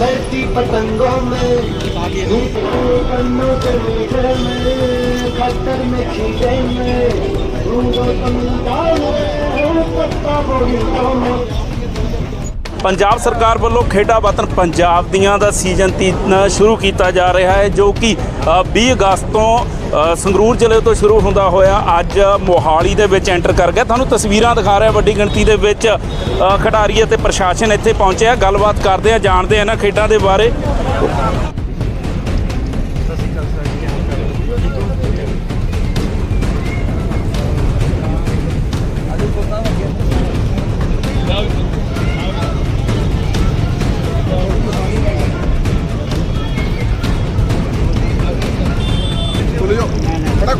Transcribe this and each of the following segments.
धरती पतंगों में धूप कन्नों के मीठे में खतर में खीरे में रूंगों कमीदा में पत्ता बोरियों में ਪੰਜਾਬ ਸਰਕਾਰ ਵੱਲੋਂ ਖੇਡਾਂ ਵਤਨ ਪੰਜਾਬ ਦੀਆਂ ਦਾ ਸੀਜ਼ਨ 3 ਸ਼ੁਰੂ ਕੀਤਾ ਜਾ ਰਿਹਾ ਹੈ ਜੋ ਕਿ ਅ, 20 ਅਗਸਤ ਤੋਂ ਅ, ਸੰਗਰੂਰ ਜ਼ਿਲ੍ਹੇ ਤੋਂ ਸ਼ੁਰੂ ਹੁੰਦਾ ਹੋਇਆ ਅੱਜ ਮੋਹਾਲੀ ਦੇ ਵਿੱਚ ਐਂਟਰ ਕਰ ਗਿਆ। ਤੁਹਾਨੂੰ ਤਸਵੀਰਾਂ ਦਿਖਾ ਰਿਹਾ, ਵੱਡੀ ਗਿਣਤੀ ਦੇ ਵਿੱਚ ਖਿਡਾਰੀ ਅਤੇ ਪ੍ਰਸ਼ਾਸਨ ਇੱਥੇ ਪਹੁੰਚਿਆ। ਗੱਲਬਾਤ ਕਰਦੇ ਆ, ਜਾਣਦੇ ਆ ਇਹਨਾਂ ਖੇਡਾਂ ਦੇ ਬਾਰੇ।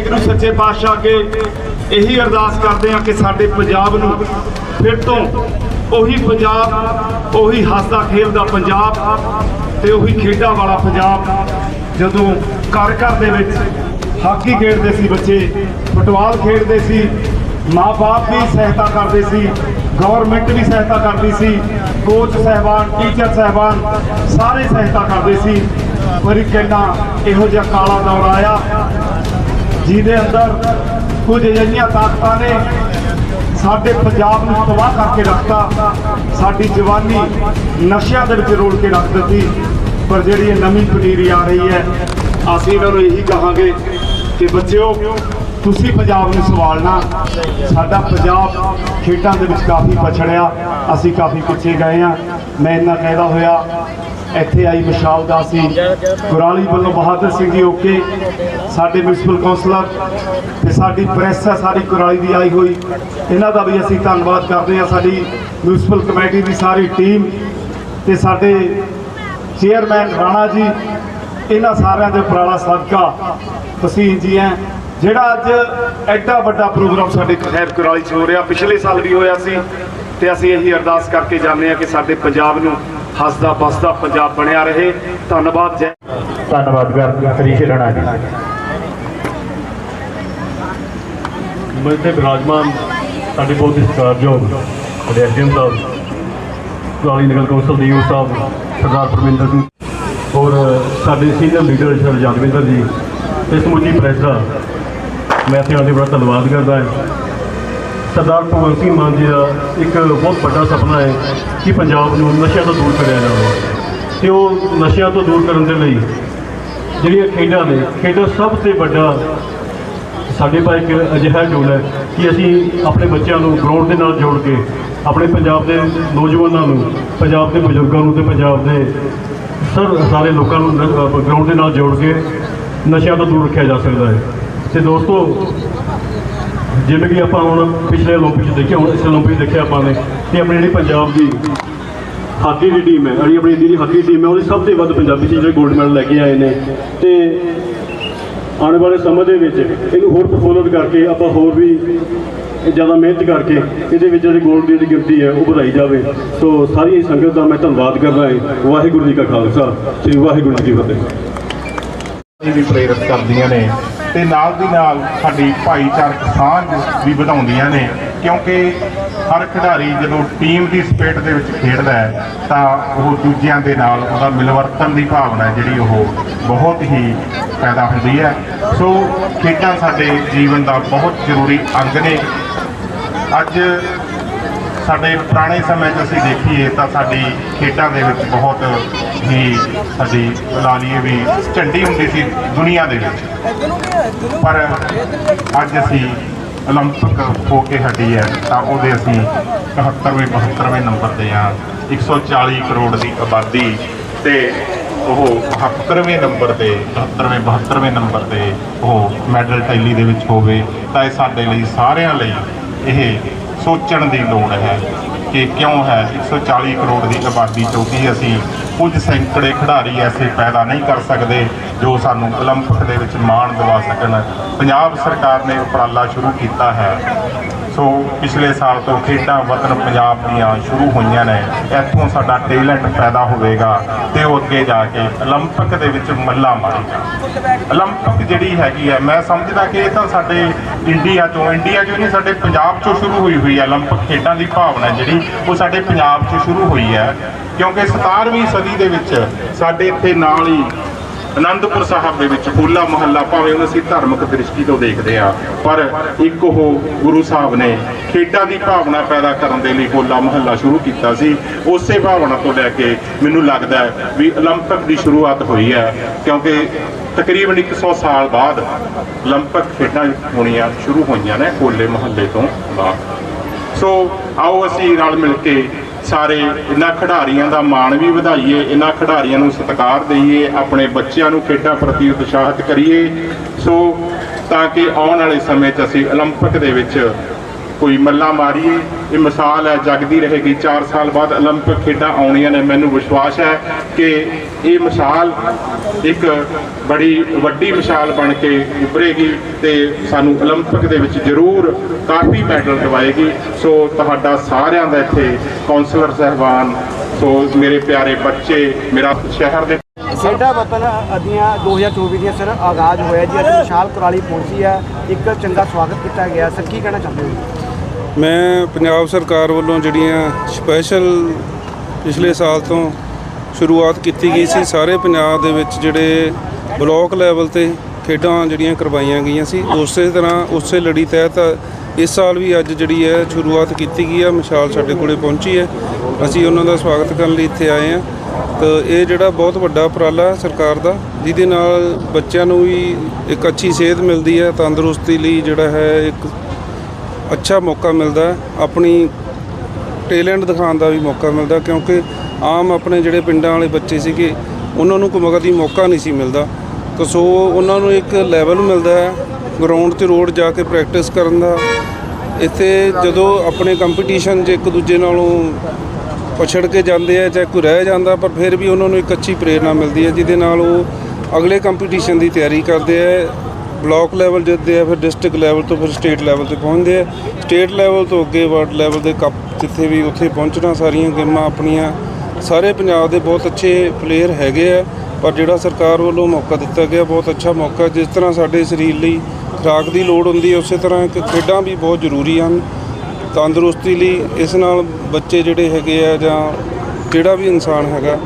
ਵਾਹਿਗੁਰੂ ਸੱਚੇ ਪਾਤਸ਼ਾਹ ਅੱਗੇ ਇਹੀ ਅਰਦਾਸ ਕਰਦੇ ਹਾਂ ਕਿ ਸਾਡੇ ਪੰਜਾਬ ਨੂੰ ਫਿਰ ਤੋਂ ਉਹੀ ਪੰਜਾਬ, ਉਹੀ ਹੱਸਦਾ ਖੇਡਦਾ ਪੰਜਾਬ ਤੇ ਉਹੀ ਖੇਡਾਂ ਵਾਲਾ ਪੰਜਾਬ ਜਦੋਂ ਘਰ ਘਰ ਦੇ ਵਿੱਚ ਹਾਕੀ ਖੇਡਦੇ ਸੀ ਬੱਚੇ, ਫੁੱਟਬਾਲ ਖੇਡਦੇ ਸੀ ਮਾਪੇ ਵੀ ਸਹਾਇਤਾ ਕਰਦੇ ਸੀ ਗਵਰਨਮੈਂਟ ਵੀ ਸਹਾਇਤਾ ਕਰਦੀ ਸੀ ਕੋਚ ਸਹਿਬਾਨ ਟੀਚਰ ਸਹਿਬਾਨ ਸਾਰੇ ਸਹਾਇਤਾ ਕਰਦੇ ਸੀ, ਪਰ ਇੱਕ ਕਹਿੰਦਾ ਇਹੋ ਜਿਹਾ ਕਾਲਾ ਦੌਰ ਆਇਆ ਜਿਹਦੇ ਅੰਦਰ ਕੁਝ ਅਜਿਹੀਆਂ ਤਾਕਤਾਂ ਨੇ ਸਾਡੇ ਪੰਜਾਬ ਨੂੰ ਤਬਾਹ ਕਰਕੇ ਰੱਖਤਾ, ਸਾਡੀ ਜਵਾਨੀ ਨਸ਼ਿਆਂ ਦੇ ਵਿੱਚ ਰੋਲ ਕੇ ਰੱਖ ਦਿੱਤੀ, ਪਰ ਜਿਹੜੀ ਇਹ ਨਵੀਂ ਪਨੀਰੀ ਆ ਰਹੀ ਹੈ, ਅਸੀਂ ਇਹਨਾਂ ਨੂੰ ਇਹੀ ਕਹਾਂਗੇ ਕਿ ਬੱਚਿਓ, ਤੁਸੀਂ ਪੰਜਾਬ ਨੂੰ ਸੰਭਾਲਣਾ। ਸਾਡਾ ਪੰਜਾਬ ਖੇਡਾਂ ਦੇ ਵਿੱਚ ਕਾਫੀ ਪਛੜਿਆ, ਅਸੀਂ ਕਾਫੀ ਪਿੱਛੇ ਗਏ ਆ ਮੈਂ ਇੰਨਾ ਕਹਿਦਾ ਹੋਇਆ ਇੱਥੇ ਆਈ ਵਿਸ਼ਾਲ ਦਾ ਸੀ। ਕੁਰਾਲੀ ਵੱਲੋਂ ਬਹਾਦਰ ਸਿੰਘ ਜੀ ਓਕੇ, ਸਾਡੇ ਮਿਊਨਿਸਪਲ ਕਾਉਂਸਲਰ ਤੇ ਸਾਡੀ ਪ੍ਰੈਸ ਹੈ ਸਾਰੀ ਕੁਰਾਲੀ ਦੀ ਆਈ ਹੋਈ। ਇਹਨਾਂ ਦਾ ਵੀ ਅਸੀਂ ਧੰਨਵਾਦ ਕਰਦੇ ਹਾਂ, ਸਾਡੀ ਮਿਊਨਿਸਪਲ ਕਮੇਟੀ ਦੀ ਸਾਰੀ ਟੀਮ ਤੇ ਸਾਡੇ ਚੇਅਰਮੈਨ ਰਾਣਾ ਜੀ, ਇਹਨਾਂ ਸਾਰਿਆਂ ਦੇ ਉਪਰਾਲਾ ਸਦਕਾ ਤੁਸੀਂ ਜੀ ਹੈ, ਜਿਹੜਾ ਅੱਜ ਐਡਾ ਵੱਡਾ ਪ੍ਰੋਗਰਾਮ ਸਾਡੇ ਖੈਰ ਕੁਰਾਲੀ 'ਚ ਹੋ ਰਿਹਾ, ਪਿਛਲੇ ਸਾਲ ਵੀ ਹੋਇਆ ਸੀ ਤੇ ਅਸੀਂ ਇਹੀ ਅਰਦਾਸ ਕਰਕੇ ਜਾਂਦੇ ਹਾਂ ਕਿ ਸਾਡੇ ਪੰਜਾਬ ਨੂੰ ਹੱਸਦਾ ਬਸਦਾ ਪੰਜਾਬ ਬਣਿਆ ਰਹੇ। ਧੰਨਵਾਦ ਜੈ ਧੰਨਵਾਦ ਕਰ ਹਰੀਸ਼ ਰਾਣਾ ਜੀ ਮੰਚ ਤੇ ਬਿਰਾਜਮਾਨ ਸਾਡੇ ਬਹੁਤ ਹੀ ਸਤਿਕਾਰਯੋਗ ਐਸਡੀਐਮ ਸਾਹਿਬ ਕੁਰਾਲੀ ਨਗਰ ਕੌਂਸਲ ਦੀ ਯੂ ਸਾਹਿਬ ਸਰਦਾਰ ਪਰਮਿੰਦਰ ਸਿੰਘ ਔਰ ਸਾਡੇ ਸੀਨੀਅਰ ਲੀਡਰ ਸਰ ਜਗਵਿੰਦਰ ਜੀ ਤੇ ਸਮੁੱਚੀ ਪ੍ਰੈਸ ਦਾ ਮੈਂ ਇੱਥੇ ਆਉਣ ਬੜਾ ਧੰਨਵਾਦ ਕਰਦਾ ਹਾਂ। ਸਰਦਾਰ ਭਗਵੰਤ ਸਿੰਘ ਮਾਨ ਜੀ ਦਾ ਇੱਕ ਬਹੁਤ ਵੱਡਾ ਸੁਪਨਾ ਹੈ ਕਿ ਪੰਜਾਬ ਨੂੰ ਨਸ਼ਿਆਂ ਤੋਂ ਦੂਰ ਕਰਿਆ ਜਾਵੇ। ਤੇ ਉਹ ਨਸ਼ਿਆਂ ਤੋਂ ਦੂਰ ਕਰਨ ਦੇ ਲਈ ਜਿਹੜੀਆਂ ਖੇਡਾਂ ਨੇ, ਖੇਡਾਂ ਸਭ ਤੋਂ ਵੱਡਾ ਸਾਡੇ ਪਾ ਇੱਕ ਅਜਿਹਾ ਟੂਲ ਹੈ ਕਿ ਅਸੀਂ ਆਪਣੇ ਬੱਚਿਆਂ ਨੂੰ ਗਰਾਊਂਡ ਦੇ ਨਾਲ ਜੋੜ ਕੇ ਆਪਣੇ ਪੰਜਾਬ ਦੇ ਨੌਜਵਾਨਾਂ ਨੂੰ, ਪੰਜਾਬ ਦੇ ਬਜ਼ੁਰਗਾਂ ਨੂੰ ਤੇ ਪੰਜਾਬ ਦੇ ਸਰ, ਸਾਰੇ ਲੋਕਾਂ ਨੂੰ ਗਰਾਊਂਡ ਦੇ ਨਾਲ ਜੋੜ ਕੇ ਨਸ਼ਿਆਂ ਤੋਂ ਦੂਰ ਰੱਖਿਆ ਜਾ ਸਕਦਾ ਹੈ। ਤੇ ਦੋਸਤੋ ਜਿਵੇਂ ਕਿ ਆਪਾਂ ਹੁਣ ਪਿਛਲੇ 올림픽 ਦੇਖਿਆ, ਹੁਣ ਇਸ 'ਚ ਦੇਖਿਆ ਆਪਾਂ ਨੇ ਕਿ ਆਪਣੀ ਜਿਹੜੀ ਪੰਜਾਬ ਦੀ ਹਾਕੀ ਦੀ ਟੀਮ ਹੈ, ਜਿਹੜੀ ਆਪਣੀ ਇੰਡੀਆ ਦੀ ਹਾਕੀ ਟੀਮ ਹੈ, ਉਹਦੇ ਸਭ ਤੋਂ ਵੱਧ ਪੰਜਾਬੀ 'ਚ ਜਿਹੜੇ ਗੋਲਡ ਮੈਡਲ ਲੈ ਕੇ ਆਏ ਨੇ। ਤੇ ਆਉਣ ਵਾਲੇ ਸਮੇਂ ਦੇ ਵਿੱਚ ਇਹਨੂੰ ਹੋਰ ਪਰਫੋਰਮ ਕਰਕੇ ਆਪਾਂ ਹੋਰ ਵੀ ਜ਼ਿਆਦਾ ਮਿਹਨਤ ਕਰਕੇ ਇਹਦੇ ਵਿੱਚ ਜਿਹੜੀ ਗੋਲਡ ਦੀ ਗਿਣਤੀ ਹੈ, ਉਹ ਵਧਾਈ ਜਾਵੇ। ਸੋ ਸਾਰੀ ਸੰਗਤ ਦਾ ਮੈਂ ਧੰਨਵਾਦ ਕਰਦਾ ਹਾਂ ਵਾਹਿਗੁਰੂ ਜੀ ਕਾ ਖਾਲਸਾ ਸ੍ਰੀ ਵਾਹਿਗੁਰੂ ਜੀ ਕੀ ਫਤਿਹ। ਵੀ ਪ੍ਰੇਰਿਤ ਕਰਦੀਆਂ ਨੇ ਤੇ ਨਾਲ ਦੀ ਨਾਲ ਸਾਡੀ ਭਾਈਚਾਰਕ ਸਾਂਝ ਵੀ ਵਧਾਉਂਦੀਆਂ ਨੇ। ਕਿਉਂਕਿ ਹਰ ਖਿਡਾਰੀ ਜਦੋਂ ਟੀਮ ਦੀ ਸਪੇਟ ਦੇ ਵਿੱਚ ਖੇਡਦਾ ਹੈ, ਤਾਂ ਉਹ ਦੂਜਿਆਂ ਦੇ ਨਾਲ ਉਹਦਾ ਮਿਲਵਰਤਨ ਦੀ ਭਾਵਨਾ ਜਿਹੜੀ ਉਹ ਬਹੁਤ ਹੀ ਪੈਦਾ ਹੁੰਦੀ ਹੈ। ਸੋ ਖੇਡਾਂ ਸਾਡੇ ਜੀਵਨ ਦਾ ਬਹੁਤ ਜ਼ਰੂਰੀ ਅੰਗ ਨੇ। ਅੱਜ ਸਾਡੇ ਪੁਰਾਣੇ ਸਮੇਂ 'ਚ ਅਸੀਂ ਦੇਖੀਏ ਤਾਂ ਸਾਡੀ ਖੇਡਾਂ ਦੇ ਵਿੱਚ ਬਹੁਤ ਹੀ ਸਾਡੀ ਲਾ ਲਈਏ ਵੀ ਝੰਡੀ ਹੁੰਦੀ ਸੀ ਦੁਨੀਆ ਦੇ ਵਿੱਚ ਪਰ ਅੱਜ ਅਸੀਂ 올림픽 ਹੋ ਕੇ ਹਟੀ ਹੈ ਤਾਂ ਉਹਦੇ ਅਸੀਂ 71ਵੇਂ 72ਵੇਂ ਨੰਬਰ ਤੇ ਆ 140 ਕਰੋੜ ਦੀ ਆਬਾਦੀ ਤੇ ਉਹ 72ਵੇਂ ਨੰਬਰ ਤੇ 73ਵੇਂ 72ਵੇਂ ਨੰਬਰ ਤੇ ਉਹ ਮੈਡਲ ਟੈਲੀ ਦੇ ਵਿੱਚ ਹੋਵੇ ਤਾਂ ਇਹ ਸਾਡੇ ਲਈ ਸਾਰਿਆਂ ਲਈ ਇਹ ਸੋਚਣ ਦੀ ਲੋੜ ਹੈ ਕਿ ਕਿਉਂ ਹੈ 140 ਕਰੋੜ ਦੀ ਆਬਾਦੀ ਚੋਂ ਕੀ ਅਸੀਂ ਕੁਝ ਸੈਂਕੜੇ ਖਿਡਾਰੀ ਐਸੇ ਪੈਦਾ ਨਹੀਂ ਕਰ ਸਕਦੇ ਜੋ ਸਾਨੂੰ 올림픽 ਦੇ ਵਿੱਚ ਮਾਣ ਦਿਵਾ ਸਕਣ ਪੰਜਾਬ ਸਰਕਾਰ ਨੇ ਉਪਰਾਲਾ ਸ਼ੁਰੂ ਕੀਤਾ ਹੈ ਸੋ ਪਿਛਲੇ ਸਾਲ ਤੋਂ ਖੇਡਾਂ ਵਤਨ ਪੰਜਾਬ ਦੀਆਂ ਸ਼ੁਰੂ ਹੋਈਆਂ ਨੇ ਇੱਥੋਂ ਸਾਡਾ ਟੈਲੈਂਟ ਪੈਦਾ ਹੋਵੇਗਾ ਤੇ ਉਹ ਅੱਗੇ ਜਾ ਕੇ 올림픽 ਦੇ ਵਿੱਚ ਮੱਲਾ ਮਾਰੇਗਾ 올림픽 ਜਿਹੜੀ ਹੈਗੀ ਹੈ ਮੈਂ ਸਮਝਦਾ ਕਿ ਇਹ ਤਾਂ ਸਾਡੇ ਇੰਡੀਆ ਚੋਂ ਇੰਡੀਆ ਚੋਂ ਨਹੀਂ ਸਾਡੇ ਪੰਜਾਬ ਚੋਂ ਸ਼ੁਰੂ ਹੋਈ ਹੋਈ ਹੈ 올림픽 ਖੇਡਾਂ ਦੀ ਭਾਵਨਾ ਜਿਹੜੀ ਉਹ ਸਾਡੇ ਪੰਜਾਬ ਚੋਂ ਸ਼ੁਰੂ ਹੋਈ ਹੈ ਕਿਉਂਕਿ 17ਵੀਂ ਸਦੀ ਦੇ ਵਿੱਚ ਸਾਡੇ ਇੱਥੇ ਨਾਲ ਹੀ ਅਨੰਦਪੁਰ ਸਾਹਿਬ ਦੇ ਵਿੱਚ ਹੋਲਾ ਮਹੱਲਾ ਭਾਵੇਂ ਉਹਨੂੰ ਅਸੀਂ ਧਾਰਮਿਕ ਦ੍ਰਿਸ਼ਟੀ ਤੋਂ ਦੇਖਦੇ ਆ ਪਰ ਇੱਕ ਉਹ ਗੁਰੂ ਸਾਹਿਬ ਨੇ ਖੇਡਾਂ ਦੀ ਭਾਵਨਾ ਪੈਦਾ ਕਰਨ ਦੇ ਲਈ ਹੋਲਾ ਮਹੱਲਾ ਸ਼ੁਰੂ ਕੀਤਾ ਸੀ ਉਸੇ ਭਾਵਨਾ ਤੋਂ ਲੈ ਕੇ ਮੈਨੂੰ ਲੱਗਦਾ ਹੈ ਵੀ 올림픽 ਦੀ ਸ਼ੁਰੂਆਤ ਹੋਈ ਹੈ ਕਿਉਂਕਿ ਤਕਰੀਬਨ 100 ਸਾਲ ਬਾਅਦ 올림픽 ਖੇਡਾਂ ਹੋਣੀਆਂ ਸ਼ੁਰੂ ਹੋਈਆਂ ਨੇ ਹੋਲੇ ਮਹੱਲੇ ਤੋਂ ਬਾਅਦ ਸੋ ਆਓ ਅਸੀਂ ਰਲ ਮਿਲ ਕੇ ਸਾਰੇ ਇਹਨਾਂ ਖਿਡਾਰੀਆਂ ਦਾ ਮਾਣ ਵੀ ਵਧਾਈਏ ਇਹਨਾਂ ਖਿਡਾਰੀਆਂ ਨੂੰ ਸਤਿਕਾਰ ਦਈਏ ਆਪਣੇ ਬੱਚਿਆਂ ਨੂੰ ਖੇਡਾਂ ਪ੍ਰਤੀ ਉਤਸ਼ਾਹਿਤ ਕਰੀਏ ਸੋ ਤਾਂ ਕਿ ਆਉਣ ਵਾਲੇ ਸਮੇਂ 'ਚ ਅਸੀਂ 올림픽 ਦੇ ਵਿੱਚ ਕੋਈ ਮੱਲਾ ਮਾਰੀਏ ਇਹ ਮਿਸਾਲ ਹੈ ਜਗਦੀ ਰਹੇਗੀ 4 ਸਾਲ ਬਾਅਦ 올림픽 ਖੇਡਾਂ ਆਉਣੀਆਂ ਨੇ ਮੈਨੂੰ ਵਿਸ਼ਵਾਸ ਹੈ ਕਿ ਇਹ ਮਿਸਾਲ ਇੱਕ ਬੜੀ ਵੱਡੀ ਮਿਸਾਲ ਬਣ ਕੇ ਉੱਭਰੇਗੀ ਤੇ ਸਾਨੂੰ 올림픽 ਦੇ ਵਿੱਚ ਜ਼ਰੂਰ ਕਾਫੀ ਮੈਡਲ ਦਿਵਾਏਗੀ ਸੋ ਤੁਹਾਡਾ ਸਾਰਿਆਂ ਦਾ ਇੱਥੇ ਕਾਉਂਸਲਰ ਸਹਿਬਾਨ ਸੋ ਮੇਰੇ ਪਿਆਰੇ ਬੱਚੇ ਮੇਰਾ ਸ਼ਹਿਰ ਦੇ ਖੇਡਾਂ ਵਤਨ ਅਦੀਆਂ 2024 ਦੀਆਂ ਸਰ ਆਗਾਜ਼ ਹੋਇਆ ਜੀ ਅੱਜ ਵਿਸ਼ਾਲ ਕੁਰਾਲੀ ਪਹੁੰਚੀ ਹੈ ਇੱਕ ਚੰਗਾ ਸਵਾਗਤ ਕੀਤਾ ਗਿਆ ਸਰ ਕੀ ਕਹਿਣਾ ਚਾਹੁੰਦੇ ਹੋ ਮੈਂ ਪੰਜਾਬ ਸਰਕਾਰ ਵੱਲੋਂ ਜਿਹੜੀਆਂ ਸਪੈਸ਼ਲ ਪਿਛਲੇ ਸਾਲ ਤੋਂ ਸ਼ੁਰੂਆਤ ਕੀਤੀ ਗਈ ਸੀ, ਸਾਰੇ ਪੰਜਾਬ ਦੇ ਵਿੱਚ ਜਿਹੜੇ ਬਲਾਕ ਲੈਵਲ ਤੇ ਖੇਡਾਂ ਜਿਹੜੀਆਂ ਕਰਵਾਈਆਂ ਗਈਆਂ ਸੀ, ਉਸੇ ਤਰ੍ਹਾਂ, ਉਸੇ ਲੜੀ ਤਹਿਤ ਇਸ ਸਾਲ ਵੀ ਅੱਜ ਜਿਹੜੀ ਹੈ ਸ਼ੁਰੂਆਤ ਕੀਤੀ ਗਈ ਹੈ ਮਿਸਾਲ ਸਾਡੇ ਕੋਲੇ ਪਹੁੰਚੀ ਹੈ। ਅਸੀਂ ਉਹਨਾਂ ਦਾ ਸਵਾਗਤ ਕਰਨ ਲਈ ਇੱਥੇ ਆਏ ਹਾਂ। ਤਾਂ ਇਹ ਜਿਹੜਾ ਬਹੁਤ ਵੱਡਾ ਉਪਰਾਲਾ ਸਰਕਾਰ ਦਾ, ਜਿਹਦੇ ਨਾਲ ਬੱਚਿਆਂ ਨੂੰ ਵੀ ਇੱਕ ਅੱਛੀ ਸਿਹਤ ਮਿਲਦੀ ਹੈ, ਤੰਦਰੁਸਤੀ ਲਈ ਜਿਹੜਾ ਹੈ ਇੱਕ ਅੱਛਾ ਮੌਕਾ ਮਿਲਦਾ ਆਪਣੀ ਟੈਲੈਂਟ ਦਿਖਾਉਣ ਦਾ ਵੀ ਮੌਕਾ ਮਿਲਦਾ ਕਿਉਂਕਿ ਆਮ ਆਪਣੇ ਜਿਹੜੇ ਪਿੰਡਾਂ ਵਾਲੇ ਬੱਚੇ ਸੀਗੇ, ਉਹਨਾਂ ਨੂੰ ਕੋਈ ਕਦੀ ਮੌਕਾ ਨਹੀਂ ਸੀ ਮਿਲਦਾ। ਤਾਂ ਸੋ ਉਹਨਾਂ ਨੂੰ ਇੱਕ ਲੈਵਲ ਮਿਲਦਾ ਹੈ ਗਰਾਊਂਡ 'ਤੇ ਰੋਡ ਜਾ ਕੇ ਪ੍ਰੈਕਟਿਸ ਕਰਨ ਦਾ। ਇੱਥੇ ਜਦੋਂ ਆਪਣੇ ਕੰਪੀਟੀਸ਼ਨ 'ਚ ਇੱਕ ਦੂਜੇ ਨਾਲੋਂ ਪਛੜ ਕੇ ਜਾਂਦੇ ਆ, ਚਾਹੇ ਕੋਈ ਰਹਿ ਜਾਂਦਾ, ਪਰ ਫਿਰ ਵੀ ਉਹਨਾਂ ਨੂੰ ਇੱਕ ਅੱਛੀ ਪ੍ਰੇਰਣਾ ਮਿਲਦੀ ਹੈ, ਜਿਹਦੇ ਨਾਲ ਉਹ ਅਗਲੇ ਕੰਪੀਟੀਸ਼ਨ ਦੀ ਤਿਆਰੀ ਕਰਦੇ ਆ। ਬਲਾਕ ਲੈਵਲ ਜਿੱਤਦੇ ਆ, ਫਿਰ ਡਿਸਟ੍ਰਿਕਟ ਲੈਵਲ ਤੋਂ ਫਿਰ ਸਟੇਟ ਲੈਵਲ ਤੇ ਪਹੁੰਚਦੇ ਆ। ਸਟੇਟ ਲੈਵਲ ਤੋਂ ਅੱਗੇ ਵਰਲਡ ਲੈਵਲ ਦੇ ਕੱਪ ਜਿੱਥੇ ਵੀ ਉੱਥੇ ਪਹੁੰਚਣਾ, ਸਾਰੀਆਂ ਗੇਮਾਂ ਆਪਣੀਆਂ, ਸਾਰੇ ਪੰਜਾਬ ਦੇ ਬਹੁਤ ਅੱਛੇ ਪਲੇਅਰ ਹੈਗੇ ਆ, ਪਰ ਜਿਹੜਾ ਸਰਕਾਰ ਵੱਲੋਂ ਮੌਕਾ ਦਿੱਤਾ ਗਿਆ, ਬਹੁਤ ਅੱਛਾ ਮੌਕਾ, ਜਿਸ ਤਰ੍ਹਾਂ ਸਾਡੇ ਸਰੀਰ ਲਈ ਖੁਰਾਕ ਦੀ ਲੋੜ ਹੁੰਦੀ ਹੈ, ਉਸੇ ਤਰ੍ਹਾਂ ਇੱਕ ਖੇਡਾਂ ਵੀ ਬਹੁਤ ਜ਼ਰੂਰੀ ਹਨ। ਤੰਦਰੁਸਤੀ ਲਈ ਇਸ ਨਾਲ ਬੱਚੇ ਜਿਹੜੇ ਹੈਗੇ ਆ ਜਾਂ ਜਿਹੜਾ ਵੀ ਇਨਸਾਨ ਹੈਗਾ,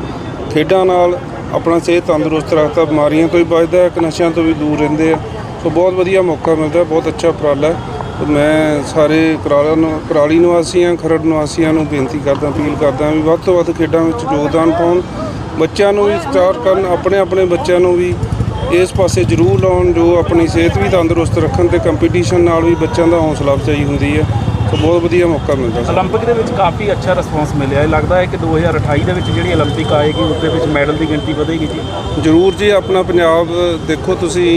ਖੇਡਾਂ ਨਾਲ ਆਪਣਾ ਸਿਹਤ ਤੰਦਰੁਸਤ ਰੱਖਦਾ, ਬਿਮਾਰੀਆਂ ਤੋਂ ਵੀ ਬਚਦਾ ਹੈ ਇੱਕ ਨਸ਼ਿਆਂ ਤੋਂ ਵੀ ਦੂਰ ਰਹਿੰਦੇ ਆ। ਸੋ ਬਹੁਤ ਵਧੀਆ ਮੌਕਾ ਮਿਲਦਾ, ਬਹੁਤ ਅੱਛਾ ਉਪਰਾਲਾ ਹੈ। ਮੈਂ ਸਾਰੇ ਕਰਾਲਾ ਨੂੰ, ਕਰਾਲੀ ਨਿਵਾਸੀਆਂ, ਖਰੜ ਨਿਵਾਸੀਆਂ ਨੂੰ ਬੇਨਤੀ ਕਰਦਾ, ਅਪੀਲ ਕਰਦਾ ਵੀ ਵੱਧ ਤੋਂ ਵੱਧ ਖੇਡਾਂ ਵਿੱਚ ਯੋਗਦਾਨ ਪਾਉਣ। ਬੱਚਿਆਂ ਨੂੰ ਵੀ ਸਟਾਰਟ ਕਰਨ, ਆਪਣੇ ਆਪਣੇ ਬੱਚਿਆਂ ਨੂੰ ਵੀ ਇਸ ਪਾਸੇ ਜ਼ਰੂਰ ਲਾਉਣ, ਜੋ ਆਪਣੀ ਸਿਹਤ ਵੀ ਤੰਦਰੁਸਤ ਰੱਖਣ ਤੇ ਕੰਪੀਟੀਸ਼ਨ ਨਾਲ ਵੀ ਬੱਚਿਆਂ ਦਾ ਹੌਸਲਾ ਅਫਜ਼ਾਈ ਹੁੰਦੀ ਹੈ। ਸੋ ਬਹੁਤ ਵਧੀਆ ਮੌਕਾ ਮਿਲਦਾ ਸੀ 올림픽 ਦੇ ਵਿੱਚ ਕਾਫੀ ਅੱਛਾ ਰਿਸਪਾਂਸ ਮਿਲਿਆ ਹੈ ਲੱਗਦਾ ਹੈ ਕਿ 2028 ਦੇ ਵਿੱਚ ਜਿਹੜੀ 올림픽 ਆਏਗੀ ਉਸ ਦੇ ਵਿੱਚ ਮੈਡਲ ਦੀ ਗਿਣਤੀ ਵਧੇਗੀ ਜੀ ਜ਼ਰੂਰ ਜੀ ਆਪਣਾ ਪੰਜਾਬ ਦੇਖੋ ਤੁਸੀਂ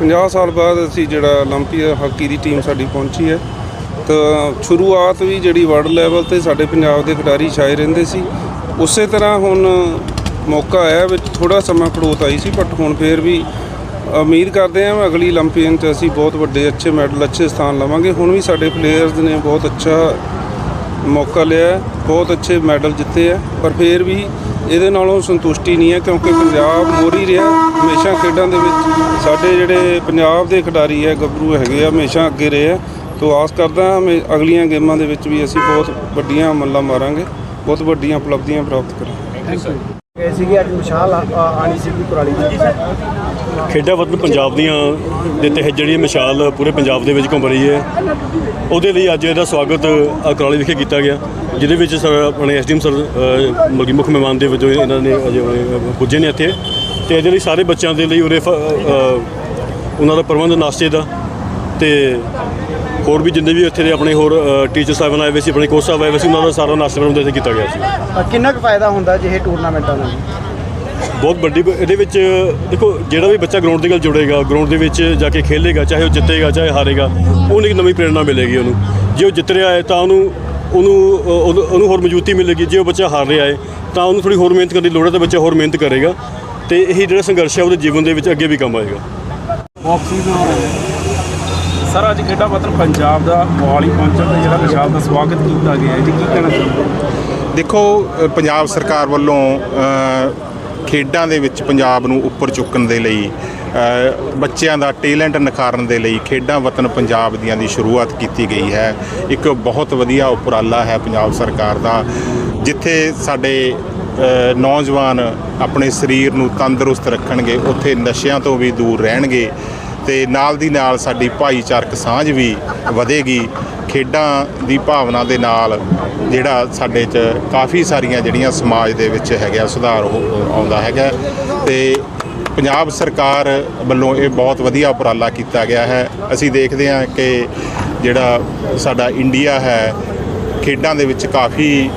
50 ਸਾਲ ਬਾਅਦ ਅਸੀਂ ਜਿਹੜਾ 올림픽 ਹਾਕੀ ਦੀ ਟੀਮ ਸਾਡੀ ਪਹੁੰਚੀ ਹੈ ਤਾਂ ਸ਼ੁਰੂਆਤ ਵੀ ਜਿਹੜੀ ਵਰਲਡ ਲੈਵਲ ਤੇ ਸਾਡੇ ਪੰਜਾਬ ਦੇ ਖਿਡਾਰੀ ਛਾਏ ਰਹਿੰਦੇ ਸੀ ਉਸੇ ਤਰ੍ਹਾਂ ਹੁਣ ਮੌਕਾ ਆਇਆ ਵਿੱਚ ਥੋੜਾ ਸਮਾਂ ਖੜੋਤ ਆਈ ਸੀ ਬਟ ਹੁਣ ਫੇਰ ਵੀ ਉਮੀਦ ਕਰਦੇ ਹਾਂ ਅਗਲੀ 올림픽ਨ ਚ ਅਸੀਂ ਬਹੁਤ ਵੱਡੇ, ਅੱਛੇ ਮੈਡਲ, ਅੱਛੇ ਸਥਾਨ ਲਵਾਂਗੇ। ਹੁਣ ਵੀ ਸਾਡੇ ਪਲੇਅਰਸ ਨੇ ਬਹੁਤ ਅੱਛਾ ਮੌਕਾ ਲਿਆ ਬਹੁਤ ਅੱਛੇ ਮੈਡਲ ਜਿੱਤੇ ਆ ਪਰ ਫਿਰ ਵੀ ਇਹਦੇ ਨਾਲੋਂ ਸੰਤੁਸ਼ਟੀ ਨਹੀਂ ਹੈ ਕਿਉਂਕਿ ਪੰਜਾਬ ਮੋਰੀ ਰਿਹਾ। ਹਮੇਸ਼ਾ ਖੇਡਾਂ ਦੇ ਵਿੱਚ ਸਾਡੇ ਜਿਹੜੇ ਪੰਜਾਬ ਦੇ ਖਿਡਾਰੀ ਹੈ, ਗੱਭਰੂ ਹੈਗੇ ਆ, ਹਮੇਸ਼ਾ ਅੱਗੇ ਰਹੇ ਆ। ਤੋਂ ਆਸ ਕਰਦਾ ਮੈਂ ਅਗਲੀਆਂ ਗੇਮਾਂ ਦੇ ਵਿੱਚ ਵੀ ਅਸੀਂ ਬਹੁਤ ਵੱਡੀਆਂ ਮੱਲਾਂ ਮਾਰਾਂਗੇ, ਬਹੁਤ ਵੱਡੀਆਂ ਉਪਲਬਧੀਆਂ ਪ੍ਰਾਪਤ ਕਰਾਂਗੇ। ਥੈਂਕ ਯੂ ਸਰ ਸੀਗੀ ਅੱਜ ਮਸ਼ਾਲ ਆਣੀ ਸੀਗੀ ਪੁਰਾਣੀ ਜੀ ਸਰ ਖੇਡਾਂ ਵਤਨ ਪੰਜਾਬ ਦੀਆਂ ਦੇ ਤਹਿਤ ਜਿਹੜੀ ਮਿਸਾਲ ਪੂਰੇ ਪੰਜਾਬ ਦੇ ਵਿੱਚ ਘੁੰਮ ਰਹੀ ਹੈ ਉਹਦੇ ਲਈ ਅੱਜ ਇਹਦਾ ਸਵਾਗਤ ਅਕਰਾਲੀ ਵਿਖੇ ਕੀਤਾ ਗਿਆ ਜਿਹਦੇ ਵਿੱਚ ਸਰ ਆਪਣੇ ਐਸਡੀਐਮ ਸਰ ਅ, ਮਲਕੀ ਮੁੱਖ ਮਹਿਮਾਨ ਦੇ ਵਜੋਂ ਇਹਨਾਂ ਨੇ ਅਜੇ ਪੁੱਜੇ ਨੇ ਇੱਥੇ ਤੇ ਇਹਦੇ ਲਈ ਸਾਰੇ ਬੱਚਿਆਂ ਦੇ ਲਈ ਉਰੇ ਫ- ਉਹਨਾਂ ਦਾ ਪ੍ਰਬੰਧ ਨਾਸ਼ਤੇ ਦਾ ਤੇ ਹੋਰ ਵੀ ਜਿੰਨੇ ਵੀ ਇੱਥੇ ਦੇ ਆਪਣੇ ਹੋਰ ਟੀਚਰ ਸਾਹਿਬਾਨ ਆਏ ਹੋਏ ਸੀ ਆਪਣੇ ਕੋਚ ਸਾਹਿਬ ਆਏ ਹੋਏ ਸੀ ਉਹਨਾਂ ਦਾ ਸਾਰਾ ਨਾਸ਼ਤਾ ਪ੍ਰਬੰਧ ਇੱਥੇ ਕੀਤਾ ਗਿਆ ਸੀ। ਕਿੰਨਾ ਕੁ ਫਾਇਦਾ ਹੁੰਦਾ ਜੇ ਟੂਰਨਾਮੈਂਟਾਂ ਨਾਲ ਬਹੁਤ ਵੱਡੀ ਇਹਦੇ ਵਿੱਚ ਦੇਖੋ ਜਿਹੜਾ ਵੀ ਬੱਚਾ ਗਰਾਊਂਡ ਦੇ ਨਾਲ ਜੁੜੇਗਾ ਗਰਾਊਂਡ ਦੇ ਵਿੱਚ ਜਾ ਕੇ ਖੇਲੇਗਾ ਚਾਹੇ ਉਹ ਜਿੱਤੇਗਾ ਚਾਹੇ ਹਾਰੇਗਾ ਉਹਨੂੰ ਇੱਕ ਨਵੀਂ ਪ੍ਰੇਰਣਾ ਮਿਲੇਗੀ ਉਹਨੂੰ। ਜੇ ਉਹ ਜਿੱਤ ਰਿਹਾ ਹੈ ਤਾਂ ਉਹਨੂੰ ਉਹਨੂੰ ਉਹਨੂੰ ਹੋਰ ਮਜ਼ਬੂਤੀ ਮਿਲੇਗੀ। ਜੇ ਉਹ ਬੱਚਾ ਹਾਰ ਰਿਹਾ ਹੈ ਤਾਂ ਉਹਨੂੰ ਥੋੜੀ ਹੋਰ ਮਿਹਨਤ ਕਰਨ ਦੀ ਲੋੜ ਹੈ ਤਾਂ ਬੱਚਾ ਹੋਰ ਮਿਹਨਤ ਕਰੇਗਾ। ਤੇ ਇਹੀ ਜਿਹੜਾ ਸੰਘਰਸ਼ ਹੈ ਉਹਦੇ ਜੀਵਨ ਦੇ ਵਿੱਚ ਅੱਗੇ ਵੀ ਕੰਮ ਆਏਗਾ। ਸਰ ਅੱਜ ਖੇਡਾਂ ਵਤਨ ਪੰਜਾਬ ਦਾ ਮੋਹਾਲੀ ਪਹੁੰਚਣ ਤੇ ਜਿਹੜਾ ਵਿਸ਼ਾਲ ਦਾ ਸਵਾਗਤ ਕੀਤਾ ਗਿਆ ਹੈ ਜੀ ਕੀ ਕਹਿਣਾ ਚਾਹੁੰਦੇ ਦੇਖੋ ਪੰਜਾਬ ਸਰਕਾਰ ਵੱਲੋਂ ਖੇਡਾਂ ਦੇ ਵਿੱਚ ਪੰਜਾਬ ਨੂੰ ਉੱਪਰ ਚੁੱਕਣ ਦੇ ਲਈ ਬੱਚਿਆਂ ਦਾ ਟੈਲੈਂਟ ਨਿਖਾਰਨ ਦੇ ਲਈ ਖੇਡਾਂ ਵਤਨ ਪੰਜਾਬ ਦੀਆਂ ਦੀ ਸ਼ੁਰੂਆਤ ਕੀਤੀ ਗਈ ਹੈ। ਇੱਕ ਬਹੁਤ ਵਧੀਆ ਉਪਰਾਲਾ ਹੈ ਪੰਜਾਬ ਸਰਕਾਰ ਦਾ, ਜਿੱਥੇ ਸਾਡੇ ਨੌਜਵਾਨ ਆਪਣੇ ਸਰੀਰ ਨੂੰ ਤੰਦਰੁਸਤ ਰੱਖਣਗੇ, ਉੱਥੇ ਨਸ਼ਿਆਂ ਤੋਂ ਵੀ ਦੂਰ ਰਹਿਣਗੇ ਤੇ ਨਾਲ ਦੀ ਨਾਲ ਸਾਡੀ ਭਾਈਚਾਰਕ ਸਾਂਝ ਵੀ ਵਧੇਗੀ। ਖੇਡਾਂ ਦੀ ਭਾਵਨਾ ਦੇ ਨਾਲ ਜਿਹੜਾ ਸਾਡੇ 'ਚ ਕਾਫੀ ਸਾਰੀਆਂ ਜਿਹੜੀਆਂ ਸਮਾਜ ਦੇ ਵਿੱਚ ਹੈਗਾ ਸੁਧਾਰ ਹੋ- ਆਉਂਦਾ ਹੈਗਾ। ਤੇ ਪੰਜਾਬ ਸਰਕਾਰ ਵੱਲੋਂ ਇਹ ਬਹੁਤ ਵਧੀਆ ਉਪਰਾਲਾ ਕੀਤਾ ਗਿਆ ਹੈ। ਅਸੀਂ ਦੇਖਦੇ ਹਾਂ ਕਿ ਜਿਹੜਾ ਸਾਡਾ ਇੰਡੀਆ ਹੈ, ਖੇਡਾਂ ਦੇ ਵਿੱਚ ਕਾਫੀ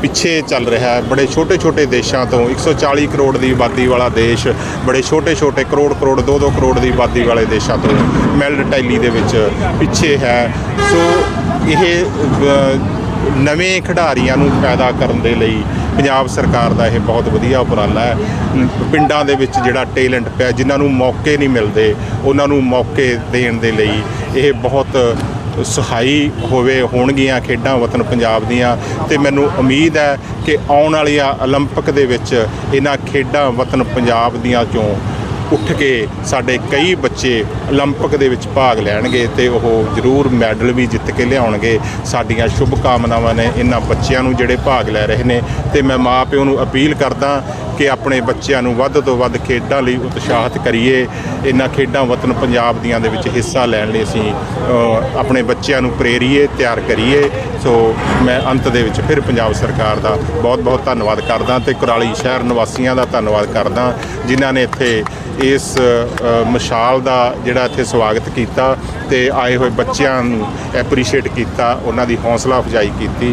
ਪਿੱਛੇ ਚੱਲ ਰਿਹਾ ਹੈ। ਬੜੇ ਛੋਟੇ ਛੋਟੇ ਦੇਸ਼ਾਂ ਤੋਂ 140 ਕਰੋੜ ਦੀ ਆਬਾਦੀ ਵਾਲਾ ਦੇਸ਼, ਬੜੇ ਛੋਟੇ ਛੋਟੇ ਕਰੋੜ ਕਰੋੜ 2-2 ਕਰੋੜ ਦੀ ਆਬਾਦੀ ਵਾਲੇ ਦੇਸ਼ਾਂ ਤੋਂ ਮੈਲਡ ਟੈਲੀ ਦੇ ਵਿੱਚ ਪਿੱਛੇ ਹੈ। ਸੋ ਇਹ ਨਵੇਂ ਖਿਡਾਰੀਆਂ ਨੂੰ ਪੈਦਾ ਕਰਨ ਦੇ ਲਈ ਪੰਜਾਬ ਸਰਕਾਰ ਦਾ ਇਹ ਬਹੁਤ ਵਧੀਆ ਉਪਰਾਲਾ ਹੈ। ਪਿੰਡਾਂ ਦੇ ਵਿੱਚ ਜਿਹੜਾ ਟੈਲੈਂਟ ਪਿਆ, ਜਿਨ੍ਹਾਂ ਨੂੰ ਮੌਕੇ ਨਹੀਂ ਮਿਲਦੇ, ਉਹਨਾਂ ਨੂੰ ਮੌਕੇ ਦੇਣ ਦੇ ਲਈ ਇਹ ਬਹੁਤ ਸਹਾਈ ਹੋਵੇ ਹੋਣਗੀਆਂ ਖੇਡਾਂ ਵਤਨ ਪੰਜਾਬ ਦੀਆਂ ਤੇ ਮੈਨੂੰ ਉਮੀਦ ਹੈ ਕਿ ਆਉਣ ਵਾਲੀਆਂ 올림픽 ਦੇ ਵਿੱਚ ਇਹਨਾਂ ਖੇਡਾਂ ਵਤਨ ਪੰਜਾਬ ਦੀਆਂ ਚੋਂ ਉੱਠ ਕੇ ਸਾਡੇ ਕਈ ਬੱਚੇ 올림픽 ਦੇ ਵਿੱਚ ਭਾਗ ਲੈਣਗੇ ਤੇ ਉਹ ਜ਼ਰੂਰ ਮੈਡਲ ਵੀ ਜਿੱਤ ਕੇ ਲਿਆਉਣਗੇ ਸਾਡੀਆਂ ਸ਼ੁਭ ਕਾਮਨਾਵਾਂ ਨੇ ਇਹਨਾਂ ਬੱਚਿਆਂ ਨੂੰ ਜਿਹੜੇ ਭਾਗ ਲੈ ਰਹੇ ਨੇ ਤੇ ਮੈਂ ਮਾਪਿਓ ਨੂੰ ਅਪੀਲ ਕਰਦਾ ਕਿ ਆਪਣੇ ਬੱਚਿਆਂ ਨੂੰ ਵੱਧ ਤੋਂ ਵੱਧ ਖੇਡਾਂ ਲਈ ਉਤਸ਼ਾਹਿਤ ਕਰੀਏ ਇਹਨਾਂ ਖੇਡਾਂ ਵਤਨ ਪੰਜਾਬ ਦੀਆਂ ਦੇ ਵਿੱਚ ਹਿੱਸਾ ਲੈਣ ਲਈ ਅਸੀਂ ਅ, ਆਪਣੇ ਬੱਚਿਆਂ ਨੂੰ ਪ੍ਰੇਰੀਏ ਤਿਆਰ ਕਰੀਏ ਸੋ ਮੈਂ ਅੰਤ ਦੇ ਵਿੱਚ ਫਿਰ ਪੰਜਾਬ ਸਰਕਾਰ ਦਾ ਬਹੁਤ ਬਹੁਤ ਧੰਨਵਾਦ ਕਰਦਾ ਤੇ ਕੁਰਾਲੀ ਸ਼ਹਿਰ ਨਿਵਾਸੀਆਂ ਦਾ ਧੰਨਵਾਦ ਕਰਦਾ ਜਿਨ੍ਹਾਂ ਨੇ ਇੱਥੇ ਇਸ ਮਸ਼ਾਲ ਦਾ ਜਿਹੜਾ ਇੱਥੇ ਸਵਾਗਤ ਕੀਤਾ ਤੇ ਆਏ ਹੋਏ ਬੱਚਿਆਂ ਨੂੰ ਐਪਰੀਸ਼ੀਏਟ ਕੀਤਾ, ਉਹਨਾਂ ਦੀ ਹੌਸਲਾ ਅਫਜ਼ਾਈ ਕੀਤੀ।